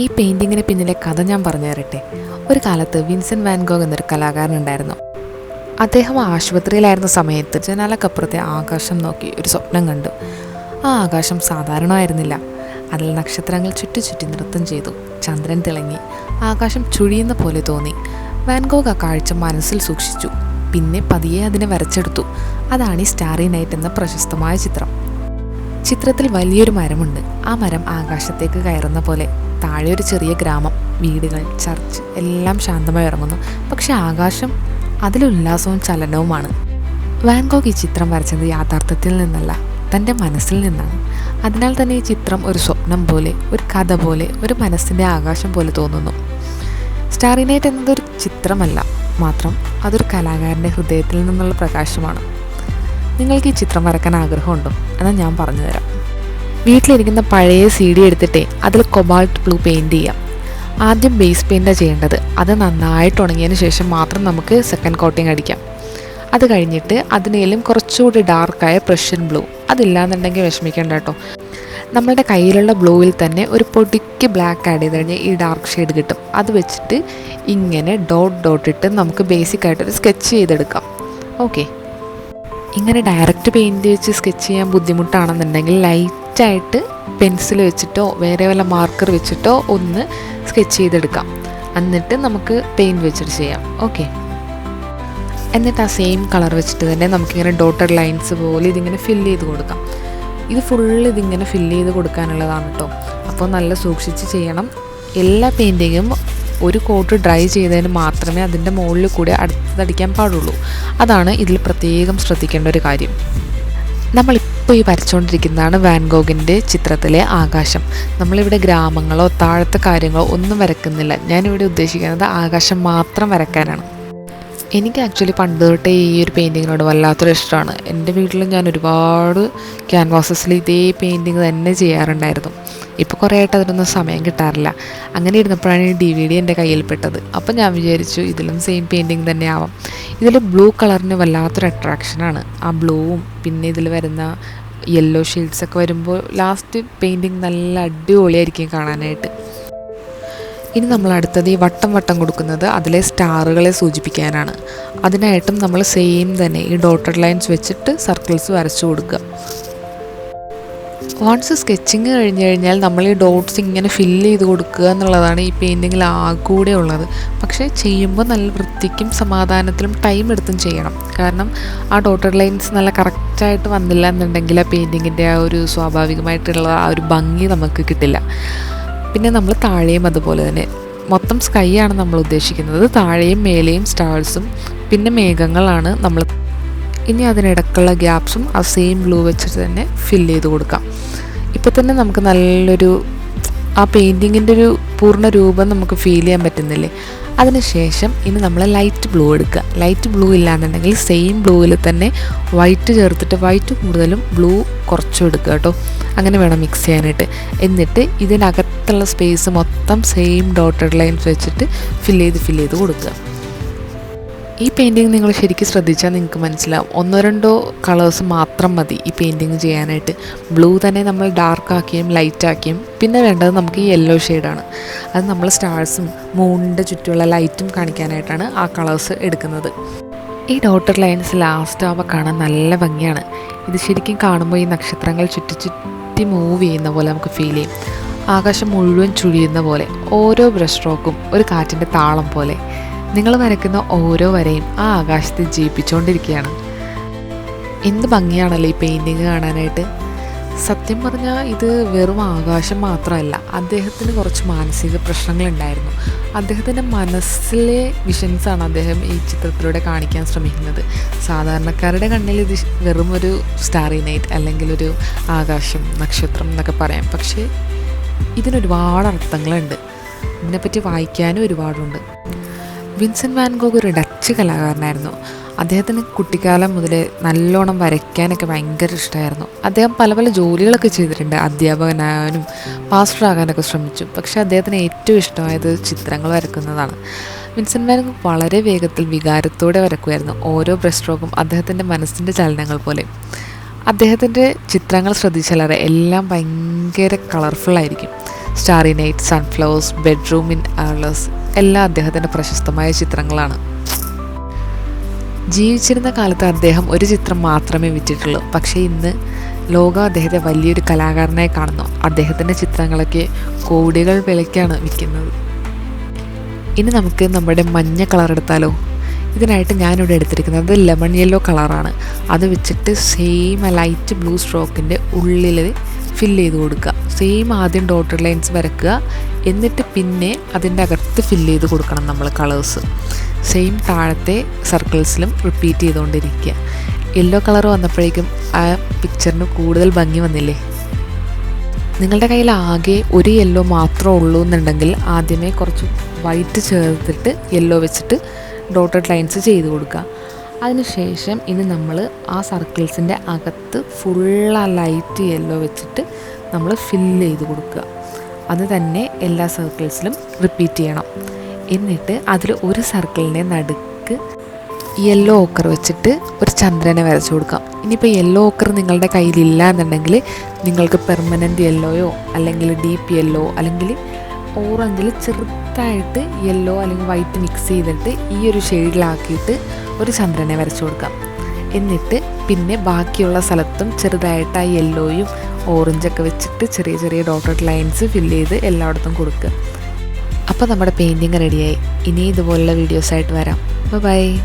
ഈ പെയിന്റിങ്ങിന് പിന്നിലെ കഥ ഞാൻ പറഞ്ഞു തരട്ടെ ഒരു കാലത്ത് വിൻസെന്റ് വാൻഗോഗ് എന്നൊരു കലാകാരൻ ഉണ്ടായിരുന്നു. അദ്ദേഹം ആശുപത്രിയിലായിരുന്ന സമയത്ത് ജനാലക്കപ്പുറത്തെ ആകാശം നോക്കി ഒരു സ്വപ്നം കണ്ടു. ആ ആകാശം സാധാരണമായിരുന്നില്ല. അതിൽ നക്ഷത്രങ്ങൾ ചുറ്റി ചുറ്റി നൃത്തം ചെയ്തു. ചന്ദ്രൻ തിളങ്ങി. ആകാശം ചുഴിയുന്ന പോലെ തോന്നി. വാൻഗോഗ് ആ കാഴ്ച മനസ്സിൽ സൂക്ഷിച്ചു. പിന്നെ പതിയെ അതിനെ വരച്ചെടുത്തു. അതാണ് ഈ സ്റ്റാറി നൈറ്റ് എന്ന പ്രശസ്തമായ ചിത്രം. ചിത്രത്തിൽ വലിയൊരു മരമുണ്ട്. ആ മരം ആകാശത്തേക്ക് കയറുന്ന പോലെ. താഴെ ഒരു ചെറിയ ഗ്രാമം വീടുകൾ ചർച്ച് എല്ലാം ശാന്തമായി ഇറങ്ങുന്നു പക്ഷേ ആകാശം അതിലുല്ലാസവും ചലനവുമാണ്. വാൻഗോഗ് ഈ ചിത്രം വരച്ചത് യാഥാർത്ഥ്യത്തിൽ നിന്നല്ല തന്റെ മനസ്സിൽ നിന്നാണ്. അതിനാൽ തന്നെ ഈ ചിത്രം ഒരു സ്വപ്നം പോലെ ഒരു കഥ പോലെ ഒരു മനസ്സിന്റെ ആകാശം പോലെ തോന്നുന്നു. സ്റ്റാറി നൈറ്റ് എന്നതൊരു ചിത്രമല്ല മാത്രം അതൊരു കലാകാരന്റെ ഹൃദയത്തിൽ നിന്നുള്ള പ്രകാശമാണ്. നിങ്ങൾക്ക് ഈ ചിത്രം വരക്കാൻ ആഗ്രഹമുണ്ടോ? എന്നാൽ ഞാൻ പറഞ്ഞുതരാം. വീട്ടിലിരിക്കുന്ന പഴയ സി ഡി എടുത്തിട്ടേ അതിൽ കൊബാൾട്ട് ബ്ലൂ പെയിന്റ് ചെയ്യാം. ആദ്യം ബേസ് പെയിന്റാണ് ചെയ്യേണ്ടത്. അത് നന്നായിട്ട് ഉണങ്ങിയതിന് ശേഷം മാത്രം നമുക്ക് സെക്കൻഡ് കോട്ടിങ് അടിക്കാം. അത് കഴിഞ്ഞിട്ട് അതിനേലും കുറച്ചുകൂടി ഡാർക്കായ പ്രഷ്യൻ ബ്ലൂ അതില്ലാന്നുണ്ടെങ്കിൽ വിഷമിക്കേണ്ട കേട്ടോ. നമ്മളുടെ കയ്യിലുള്ള ബ്ലൂവിൽ തന്നെ ഒരു പൊടിക്ക് ബ്ലാക്ക് ആഡ് ചെയ്ത് കഴിഞ്ഞാൽ ഈ ഡാർക്ക് ഷെയ്ഡ് കിട്ടും. അത് വെച്ചിട്ട് ഇങ്ങനെ ഡോട്ട് ഡോട്ട് ഇട്ട് നമുക്ക് ബേസിക് ആയിട്ടൊരു സ്കെച്ച് ചെയ്തെടുക്കാം. ഓക്കെ ഇങ്ങനെ ഡയറക്റ്റ് പെയിന്റ് വെച്ച് സ്കെച്ച് ചെയ്യാൻ ബുദ്ധിമുട്ടാണെന്നുണ്ടെങ്കിൽ ലൈറ്റായിട്ട് പെൻസിൽ വെച്ചിട്ടോ വേറെ വല്ല മാർക്കർ വെച്ചിട്ടോ ഒന്ന് സ്കെച്ച് ചെയ്തെടുക്കാം. എന്നിട്ട് നമുക്ക് പെയിന്റ് വെച്ചിട്ട് ചെയ്യാം. ഓക്കെ. എന്നിട്ട് ആ സെയിം കളർ വെച്ചിട്ട് തന്നെ നമുക്കിങ്ങനെ ഡോട്ടർ ലൈൻസ് പോലെ ഇതിങ്ങനെ ഫില്ല് ചെയ്ത് കൊടുക്കാം. ഇത് ഫുള്ള് ഇതിങ്ങനെ ഫില്ല് ചെയ്ത് കൊടുക്കാനുള്ളതാണ് കേട്ടോ അപ്പോൾ നല്ല സൂക്ഷിച്ച് ചെയ്യണം. എല്ലാ പെയിന്റിങ്ങും ഒരു കോട്ട് ഡ്രൈ ചെയ്തതിന് മാത്രമേ അതിന്റെ മുകളിൽ കൂടെ അടുത്തടിക്കാൻ പാടുള്ളൂ. അതാണ് ഇതിൽ പ്രത്യേകം ശ്രദ്ധിക്കേണ്ട ഒരു കാര്യം. നമ്മളിപ്പോൾ ഈ വരച്ചുകൊണ്ടിരിക്കുന്നതാണ് വാൻഗോഗിന്റെ ചിത്രത്തിലെ ആകാശം. നമ്മളിവിടെ ഗ്രാമങ്ങളോ താഴത്തെ കാര്യങ്ങളോ ഒന്നും വരക്കുന്നില്ല. ഞാനിവിടെ ഉദ്ദേശിക്കുന്നത് ആകാശം മാത്രം വരക്കാനാണ്. എനിക്ക് ആക്ച്വലി പണ്ട് തൊട്ടേ ഈ ഒരു പെയിന്റിങ്ങിനോട് വല്ലാത്തൊരു ഇഷ്ടമാണ് എന്റെ വീട്ടിൽ ഞാൻ ഒരുപാട് ക്യാൻവാസസിൽ ഇതേ പെയിന്റിങ് തന്നെ ചെയ്യാറുണ്ടായിരുന്നു. ഇപ്പോൾ കുറേ ആയിട്ട് അതിനൊന്നും സമയം കിട്ടാറില്ല. അങ്ങനെ ഇരുന്നപ്പോഴാണ് ഈ ഡി വി ഡി എന്റെ കയ്യിൽപ്പെട്ടത് അപ്പം ഞാൻ വിചാരിച്ചു ഇതിലും സെയിം പെയിന്റിങ് തന്നെ ആവാം. ഇതിൽ ബ്ലൂ കളറിന് വല്ലാത്തൊരു അട്രാക്ഷനാണ് ആ ബ്ലൂവും പിന്നെ ഇതിൽ വരുന്ന യെല്ലോ ഷെയ്ഡ്സൊക്കെ വരുമ്പോൾ ലാസ്റ്റ് പെയിന്റിങ് നല്ല അടിപൊളിയായിരിക്കും കാണാനായിട്ട്. ഇനി നമ്മൾ അടുത്തത് ഈ വട്ടം വട്ടം കൊടുക്കുന്നത് അതിലെ സ്റ്റാറുകളെ സൂചിപ്പിക്കാനാണ്. അതിനായിട്ടും നമ്മൾ സെയിം തന്നെ ഈ ഡോട്ടഡ് ലൈൻസ് വെച്ചിട്ട് സർക്കിൾസ് വരച്ചു കൊടുക്കുക. വൺസ് സ്കെച്ചിങ് കഴിഞ്ഞ് കഴിഞ്ഞാൽ നമ്മൾ ഈ ഡോട്ട്സ് ഇങ്ങനെ ഫില്ല് ചെയ്ത് കൊടുക്കുക എന്നുള്ളതാണ് ഈ പെയിന്റിങ്ങിൽ ആകൂടെ ഉള്ളത്. പക്ഷേ ചെയ്യുമ്പോൾ നല്ല വൃത്തിക്കും സമാധാനത്തിലും ടൈം എടുത്തും ചെയ്യണം. കാരണം ആ ഡോട്ടഡ് ലൈൻസ് നല്ല കറക്റ്റായിട്ട് വന്നില്ല എന്നുണ്ടെങ്കിൽ ആ പെയിന്റിങ്ങിന്റെ ആ ഒരു സ്വാഭാവികമായിട്ടുള്ള ആ ഒരു ഭംഗി നമുക്ക് കിട്ടില്ല. പിന്നെ നമ്മൾ താഴെയും അതുപോലെ തന്നെ. മൊത്തം സ്കൈ ആണ് നമ്മൾ ഉദ്ദേശിക്കുന്നത്. താഴെയും മേലെയും സ്റ്റാർസും പിന്നെ മേഘങ്ങളാണ് നമ്മൾ ഇനി അതിനിടക്കുള്ള ഗ്യാപ്സും ആ സെയിം ബ്ലൂ വെച്ചിട്ട് തന്നെ ഫില്ല് ചെയ്ത് കൊടുക്കാം. ഇപ്പോൾ തന്നെ നമുക്ക് നല്ലൊരു ആ പെയിന്റിങ്ങിന്റെ ഒരു പൂർണ രൂപം നമുക്ക് ഫീൽ ചെയ്യാൻ പറ്റുന്നില്ലേ? അതിനുശേഷം ഇനി നമ്മൾ ലൈറ്റ് ബ്ലൂ എടുക്കുക. ലൈറ്റ് ബ്ലൂ ഇല്ലാന്നുണ്ടെങ്കിൽ സെയിം ബ്ലൂവിൽ തന്നെ വൈറ്റ് ചേർത്തിട്ട് വൈറ്റ് കൂടുതലും ബ്ലൂ കുറച്ചും എടുക്കുക കേട്ടോ. അങ്ങനെ വേണം മിക്സ് ചെയ്യാനായിട്ട്. എന്നിട്ട് ഇതിനകത്തുള്ള സ്പേസ് മൊത്തം സെയിം ഡോട്ടഡ് ലൈൻസ് വെച്ചിട്ട് ഫില്ല് ചെയ്ത് ഫില്ല് ചെയ്ത് കൊടുക്കുക. ഈ പെയിന്റിങ് നിങ്ങൾ ശരിക്കും ശ്രദ്ധിച്ചാൽ നിങ്ങൾക്ക് മനസ്സിലാവും. ഒന്നോ രണ്ടോ കളേഴ്സ് മാത്രം മതി ഈ പെയിന്റിങ് ചെയ്യാനായിട്ട്. ബ്ലൂ തന്നെ നമ്മൾ ഡാർക്ക് ആക്കിയും ലൈറ്റ് ആക്കിയും. പിന്നെ വേണ്ടത് നമുക്ക് ഈ യെല്ലോ ഷെയ്ഡാണ് അത് നമ്മൾ സ്റ്റാർസും മൂണിന്റെ ചുറ്റുമുള്ള ലൈറ്റും കാണിക്കാനായിട്ടാണ് ആ കളേഴ്സ് എടുക്കുന്നത്. ഈ ഡോട്ടർ ലൈൻസ് ലാസ്റ്റ് ആവുമ്പോൾ കാണാൻ നല്ല ഭംഗിയാണ്. ഇത് ശരിക്കും കാണുമ്പോൾ ഈ നക്ഷത്രങ്ങൾ ചുറ്റി ചുറ്റി മൂവ് ചെയ്യുന്ന പോലെ നമുക്ക് ഫീൽ ചെയ്യും. ആകാശം മുഴുവൻ ചുഴിയുന്ന പോലെ ഓരോ ബ്രഷ് സ്ട്രോക്കും ഒരു കാറ്റിന്റെ താളം പോലെ. നിങ്ങൾ വരയ്ക്കുന്ന ഓരോ വരയും ആ ആകാശത്തെ ജീവിപ്പിച്ചുകൊണ്ടിരിക്കുകയാണ് എന്ത് ഭംഗിയാണല്ലോ ഈ പെയിന്റിങ് കാണാനായിട്ട്? സത്യം പറഞ്ഞാൽ ഇത് വെറും ആകാശം മാത്രമല്ല അദ്ദേഹത്തിന് കുറച്ച് മാനസിക പ്രശ്നങ്ങളുണ്ടായിരുന്നു. അദ്ദേഹത്തിന്റെ മനസ്സിലെ വിഷൻസാണ് അദ്ദേഹം ഈ ചിത്രത്തിലൂടെ കാണിക്കാൻ ശ്രമിക്കുന്നത്. സാധാരണക്കാരുടെ കണ്ണിൽ ഇത് വെറും ഒരു സ്റ്റാറി നൈറ്റ് അല്ലെങ്കിൽ ഒരു ആകാശം നക്ഷത്രം എന്നൊക്കെ പറയാം. പക്ഷേ ഇതിനൊരുപാട് അർത്ഥങ്ങളുണ്ട്. ഇതിനെപ്പറ്റി വായിക്കാനും ഒരുപാടുണ്ട്. വിൻസെന്റ് വാൻഗോഗ് ഒരു ഡച്ച് കലാകാരനായിരുന്നു. അദ്ദേഹത്തിന് കുട്ടിക്കാലം മുതൽ നല്ലോണം വരയ്ക്കാനൊക്കെ ഭയങ്കര ഇഷ്ടമായിരുന്നു അദ്ദേഹം പല പല ജോലികളൊക്കെ ചെയ്തിട്ടുണ്ട്. അധ്യാപകനാകാനും പാസ്റ്ററാകാനൊക്കെ ശ്രമിച്ചു. പക്ഷേ അദ്ദേഹത്തിന് ഏറ്റവും ഇഷ്ടമായത് ചിത്രങ്ങൾ വരക്കുന്നതാണ്. വിൻസെന്റ് വാൻഗോഗ് വളരെ വേഗത്തിൽ വികാരത്തോടെ വരക്കുമായിരുന്നു. ഓരോ ബ്രഷ് സ്ട്രോക്കും അദ്ദേഹത്തിന്റെ മനസ്സിന്റെ ചലനങ്ങൾ പോലെ. അദ്ദേഹത്തിന്റെ ചിത്രങ്ങൾ ശ്രദ്ധിച്ചാലറിയാം എല്ലാം ഭയങ്കര കളർഫുള്ളായിരിക്കും. Starry Night Sunflowers Bedroom in Arles എല്ലാം അദ്ദേഹത്തിന്റെ പ്രശസ്തമായ ചിത്രങ്ങളാണ്. ജീവിച്ചിരുന്ന കാലത്ത് അദ്ദേഹം ഒരു ചിത്രം മാത്രമേ വിറ്റിട്ടുള്ളൂ. പക്ഷേ ഇന്ന് ലോകം അദ്ദേഹത്തെ വലിയൊരു കലാകാരനായി കാണുന്നു. അദ്ദേഹത്തിന്റെ ചിത്രങ്ങളൊക്കെ കോടികൾ വിലയ്ക്കാണ് വിൽക്കുന്നത്. ഇനി നമുക്ക് നമ്മുടെ മഞ്ഞ കളർ എടുത്താലോ? ഇതിനായിട്ട് ഞാനിവിടെ എടുത്തിരിക്കുന്നത് ലെമൺ യെല്ലോ കളറാണ് അത് വെച്ചിട്ട് സെയിം ലൈറ്റ് ബ്ലൂ സ്ട്രോക്കിന്റെ ഉള്ളിൽ ഫില്ല് ചെയ്ത് കൊടുക്കുക. സെയിം ആദ്യം ഡോട്ടർ ലൈൻസ് വരക്കുക. എന്നിട്ട് പിന്നെ അതിന്റെ അകത്ത് ഫില്ല് ചെയ്ത് കൊടുക്കണം നമ്മൾ കളേഴ്സ് സെയിം താഴത്തെ സർക്കിൾസിലും റിപ്പീറ്റ് ചെയ്തുകൊണ്ടിരിക്കുക. യെല്ലോ കളർ വന്നപ്പോഴേക്കും ആ പിക്ചറിന് കൂടുതൽ ഭംഗി വന്നില്ലേ? നിങ്ങളുടെ കയ്യിൽ ആകെ ഒരു യെല്ലോ മാത്രമേ ഉള്ളൂ എന്നുണ്ടെങ്കിൽ ആദ്യമേ കുറച്ച് വൈറ്റ് ചേർത്തിട്ട് യെല്ലോ വെച്ചിട്ട് ഡോട്ടഡ് ലൈൻസ് ചെയ്ത് കൊടുക്കുക. അതിനുശേഷം ഇനി നമ്മൾ ആ സർക്കിൾസിന്റെ അകത്ത് ആ ലൈറ്റ് യെല്ലോ വെച്ചിട്ട് നമ്മൾ ഫില്ല് ചെയ്ത് കൊടുക്കുക. അത് തന്നെ എല്ലാ സർക്കിൾസിലും റിപ്പീറ്റ് ചെയ്യണം. എന്നിട്ട് അതിൽ ഒരു സർക്കിളിന്റെ നടുക്ക് യെല്ലോ ഓക്കർ വെച്ചിട്ട് ഒരു ചന്ദ്രനെ വരച്ചു കൊടുക്കാം. ഇനിയിപ്പോൾ യെല്ലോ ഓക്കർ നിങ്ങളുടെ കയ്യിലില്ല എന്നുണ്ടെങ്കിൽ നിങ്ങൾക്ക് പെർമനന്റ് യെല്ലോയോ അല്ലെങ്കിൽ ഡീപ്പ് യെല്ലോ അല്ലെങ്കിൽ ഓറഞ്ചിൽ ചെറുതായിട്ട് യെല്ലോ അല്ലെങ്കിൽ വൈറ്റ് മിക്സ് ചെയ്തിട്ട് ഈ ഒരു ഷെയ്ഡിലാക്കിയിട്ട് ഒരു ചന്ദ്രനെ വരച്ചു കൊടുക്കാം. എന്നിട്ട് പിന്നെ ബാക്കിയുള്ള സ്ഥലത്തും ചെറുതായിട്ട് ആ യെല്ലോയും ഓറഞ്ചൊക്കെ വെച്ചിട്ട് ചെറിയ ചെറിയ ഡോട്ടഡ് ലൈൻസ് ഫില്ല് ചെയ്ത് എല്ലായിടത്തും കൊടുക്കുക. അപ്പോൾ നമ്മുടെ പെയിന്റിങ് റെഡിയായി ഇനി ഇതുപോലുള്ള വീഡിയോസായിട്ട് വരാം. ബൈ